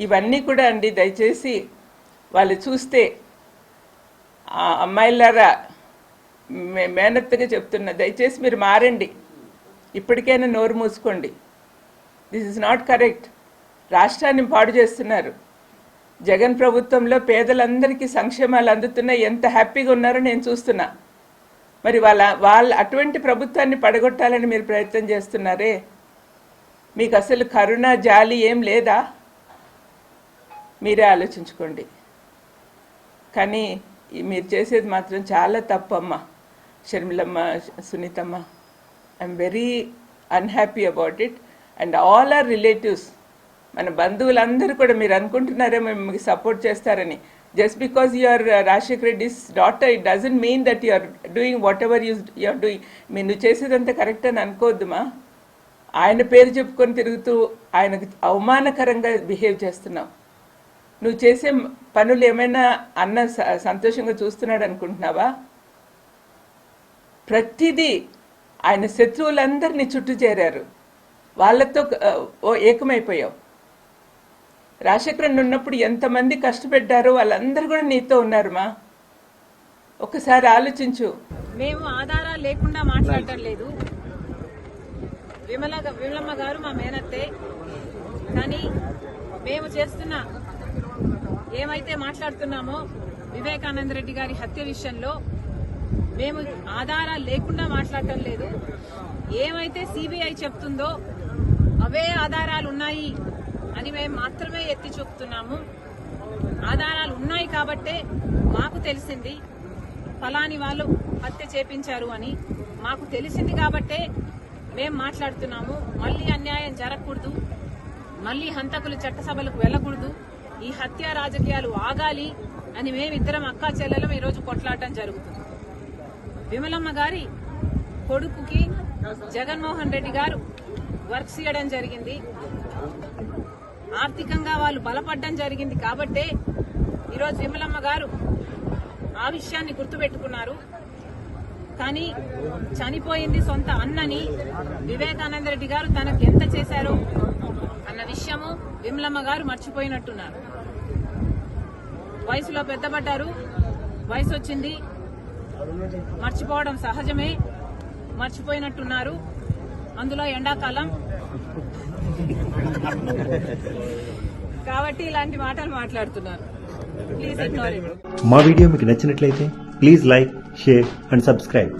ఇవన్నీ కూడా అండి దయచేసి వాళ్ళు చూస్తే ఆ అమ్మాయిలారా మే- మేనత్తగా చెప్తున్నా దయచేసి మీరు మారండి. ఇప్పటికైనా నోరు మూసుకోండి. దిస్ ఇస్ నాట్ కరెక్ట్ రాష్ట్రాన్ని పాడు చేస్తున్నారు. జగన్ ప్రభుత్వంలో పేదలందరికీ సంక్షేమాలు అందుతున్నాయి ఎంత హ్యాపీగా ఉన్నారో నేను చూస్తున్నా. మరి వాళ్ళ వాళ్ళ అటువంటి ప్రభుత్వాన్ని పడగొట్టాలని మీరు ప్రయత్నం చేస్తున్నారే? మీకు అసలు కరుణ జాలి ఏం లేదా? మీరే ఆలోచించుకోండి. కానీ మీరు చేసేది మాత్రం చాలా తప్పమ్మా షర్మిలమ్మ సునీతమ్మ. I'm very unhappy about it and all our relatives మన బంధువులందరూ కూడా మీరు అనుకుంటున్నారే మేము మీకు సపోర్ట్ చేస్తారని. Just because your Rajasekhar Reddy's daughter it doesn't mean that you are doing whatever you you're doing మీరు నువ్వు చేసేదంతా కరెక్ట్ అని అనుకోవద్దుమా ఆయన పేరు చెప్పుకొని తిరుగుతూ ఆయనకు అవమానకరంగా బిహేవ్ చేస్తున్నావు. నువ్వు చేసే పనులు ఏమైనా అన్న సంతోషంగా చూస్తున్నాడు అనుకుంటున్నావా? ప్రతిదీ ఆయన శత్రువులందరినీ చుట్టూ చేరారు. వాళ్ళతో ఓ ఏకమైపోయావు. రాజశేఖరన్ ఉన్నప్పుడు ఎంతమంది కష్టపెట్టారో వాళ్ళందరూ కూడా నీతో ఉన్నారు మా ఒకసారి ఆలోచించు. మేము ఆధారాలు లేకుండా మాట్లాడటం లేదు విమల విమలమ్మ గారు మా మేనత్తే. కానీ మేము చేస్తున్న ఏమైతే మాట్లాడుతున్నామో వివేకానంద రెడ్డి గారి హత్య విషయంలో మేము ఆధారాలు లేకుండా మాట్లాడటం లేదు. ఏమైతే సిబిఐ చెప్తుందో అవే ఆధారాలు ఉన్నాయి అని మేము మాత్రమే ఎత్తి చూపుతున్నాము. ఆధారాలు ఉన్నాయి కాబట్టే మాకు తెలిసింది ఫలాని వాళ్ళు హత్య చేపించారు అని. మాకు తెలిసింది కాబట్టే మేం మాట్లాడుతున్నాము. మళ్ళీ అన్యాయం జరగకూడదు. మళ్ళీ హంతకులు చట్టసభలకు వెళ్ళకూడదు. ఈ హత్య రాజకీయాలు ఆగాలి అని మేమిద్దరం అక్కా చెల్లెలం ఈరోజు కొట్లాడటం జరుగుతుంది. విమలమ్మ గారి కొడుకుకి జగన్మోహన్ రెడ్డి గారు వర్క్స్ ఇవ్వడం జరిగింది. ఆర్థికంగా వాళ్ళు బలపడడం జరిగింది కాబట్టే ఈరోజు విమలమ్మ గారు ఆ విషయాన్ని గుర్తుపెట్టుకున్నారు. కానీ చనిపోయింది సొంత అన్నని వివేకానంద రెడ్డి గారు తనకు ఎంత చేశారో అన్న విషయము విమలమ్మ గారు మర్చిపోయినట్టున్నారు. వయసులో పెద్దపడ్డారు. వయసు వచ్చింది. మర్చిపోవడం సహజమే. మర్చిపోయినట్టున్నారు. అందులో ఎండాకాలం. కాబట్టి ఇలాంటి మాటలు మాట్లాడుతున్నారు. ప్లీజ్ ఇగ్నోర్ మా వీడియో మీకు నచ్చినట్లయితే please like share and subscribe.